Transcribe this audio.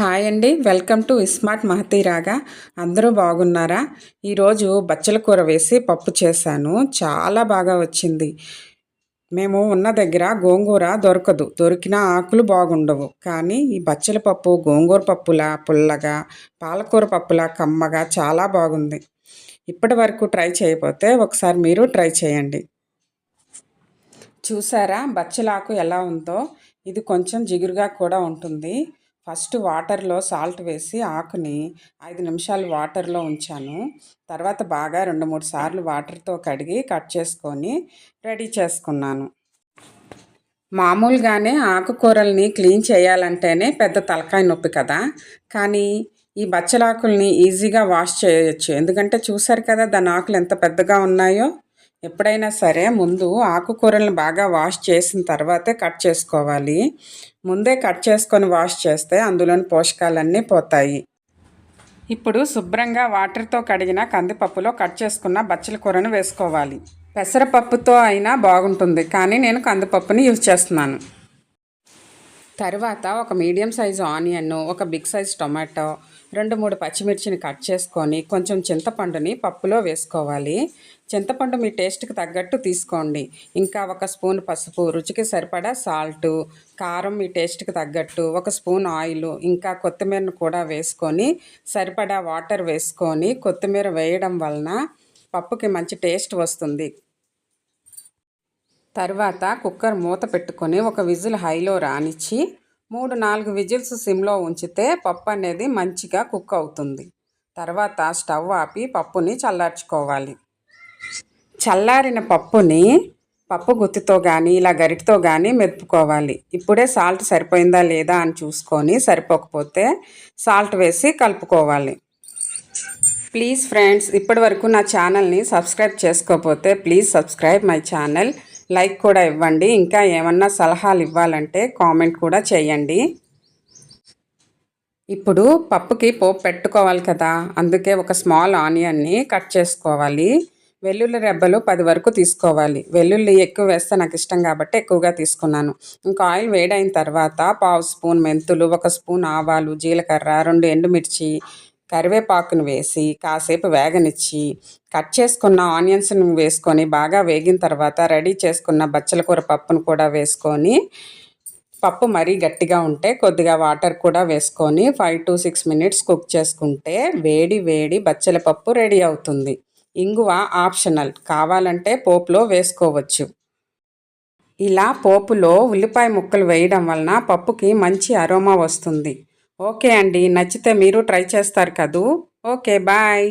Hi అండి. Welcome to smart మహతీరాగా అందరూ బాగున్నారా? ఈరోజు బచ్చల కూర వేసి పప్పు చేశాను. చాలా బాగా వచ్చింది. మేము ఉన్న దగ్గర గోంగూర దొరకదు. దొరికిన ఆకులు బాగుండవు. కానీ ఈ బచ్చల పప్పు గోంగూర పప్పులా పుల్లగా పాలకూర పప్పులా కమ్మగా చాలా బాగుంది. ఇప్పటి వరకు ట్రై చేయకపోతే ఒకసారి మీరు ట్రై చేయండి. చూసారా? బచ్చలాకు ఎలా ఉందో? ఇది కొంచెం జిగురుగా కూడా ఉంటుంది. ఫస్ట్ వాటర్లో సాల్ట్ వేసి ఆకుని ఐదు నిమిషాలు వాటర్లో ఉంచాను. తర్వాత బాగా రెండు మూడు సార్లు వాటర్తో కడిగి కట్ చేసుకొని రెడీ చేసుకున్నాను. మామూలుగానే ఆకుకూరల్ని క్లీన్ చేయాలంటేనే పెద్ద తలకాయ నొప్పి కదా. కానీ ఈ బచ్చలాకుల్ని ఈజీగా వాష్ చేయొచ్చు. ఎందుకంటే చూసారు కదా దాని ఆకులు ఎంత పెద్దగా ఉన్నాయో? ఎప్పుడైనా సరే ముందు ఆకుకూరలను బాగా వాష్ చేసిన తర్వాతే కట్ చేసుకోవాలి. ముందే కట్ చేసుకొని వాష్ చేస్తే అందులోని పోషకాలన్నీ పోతాయి. ఇప్పుడు శుభ్రంగా వాటర్తో కడిగిన కందిపప్పులో కట్ చేసుకున్న బచ్చల కూరను వేసుకోవాలి. పెసరపప్పుతో అయినా బాగుంటుంది కానీ నేను కందిపప్పుని యూజ్ చేస్తున్నాను. తర్వాత ఒక మీడియం సైజు ఆనియన్ ఒక బిగ్ సైజ్ టొమాటో రెండు మూడు పచ్చిమిర్చిని కట్ చేసుకొని కొంచెం చింతపండుని పప్పులో వేసుకోవాలి. చింతపండు మీ టేస్ట్కి తగ్గట్టు తీసుకోండి. ఇంకా ఒక స్పూన్ పసుపు రుచికి సరిపడా సాల్టు కారం మీ టేస్ట్కి తగ్గట్టు ఒక స్పూన్ ఆయిల్ ఇంకా కొత్తిమీరను కూడా వేసుకొని సరిపడా వాటర్ వేసుకొని కొత్తిమీర వేయడం వలన పప్పుకి మంచి టేస్ట్ వస్తుంది. తర్వాత కుక్కర్ మూత పెట్టుకొని ఒక విజిల్ హైలో రానిచ్చి మూడు నాలుగు విజిల్స్ సిమ్లో ఉంచితే పప్పు అనేది మంచిగా కుక్ అవుతుంది. తర్వాత స్టవ్ ఆపి పప్పుని చల్లార్చుకోవాలి. చల్లారిన పప్పుని పప్పు గుత్తితో కానీ ఇలా గరిటితో కానీ మెదుపుకోవాలి. ఇప్పుడే సాల్ట్ సరిపోయిందా లేదా అని చూసుకొని సరిపోకపోతే సాల్ట్ వేసి కలుపుకోవాలి. ప్లీజ్ ఫ్రెండ్స్ ఇప్పటి వరకు నా ఛానల్ని సబ్స్క్రైబ్ చేసుకోకపోతే please subscribe my channel. Like కూడా ఇవ్వండి. ఇంకా ఏమన్నా సలహాలు ఇవ్వాలంటే కామెంట్ కూడా చేయండి. ఇప్పుడు పప్పుకి పోపు పెట్టుకోవాలి కదా. అందుకే ఒక స్మాల్ ఆనియన్ని కట్ చేసుకోవాలి. వెల్లుల్లి రెబ్బలు పది వరకు తీసుకోవాలి. వెల్లుల్లి ఎక్కువ వేస్తే నాకు ఇష్టం కాబట్టి ఎక్కువగా తీసుకున్నాను. ఇంకా ఆయిల్ వేడైన తర్వాత పావు స్పూన్ మెంతులు ఒక స్పూన్ ఆవాలు జీలకర్ర రెండు ఎండుమిర్చి కరివేపాకును వేసి కాసేపు వేగనిచ్చి కట్ చేసుకున్న ఆనియన్స్ను వేసుకొని బాగా వేగిన తర్వాత రెడీ చేసుకున్న బచ్చల కూర పప్పును కూడా వేసుకొని పప్పు మరీ గట్టిగా ఉంటే కొద్దిగా వాటర్ కూడా వేసుకొని five to six minutes cook చేసుకుంటే వేడి వేడి బచ్చల పప్పు రెడీ అవుతుంది. ఇంగువ ఆప్షనల్. కావాలంటే పోపులో వేసుకోవచ్చు. ఇలా పోపులో ఉల్లిపాయ ముక్కలు వేయడం వలన పప్పుకి మంచి అరోమా వస్తుంది. ఓకే అండి. నచ్చితే మీరు ట్రై చేస్తారు కదూ. Okay bye.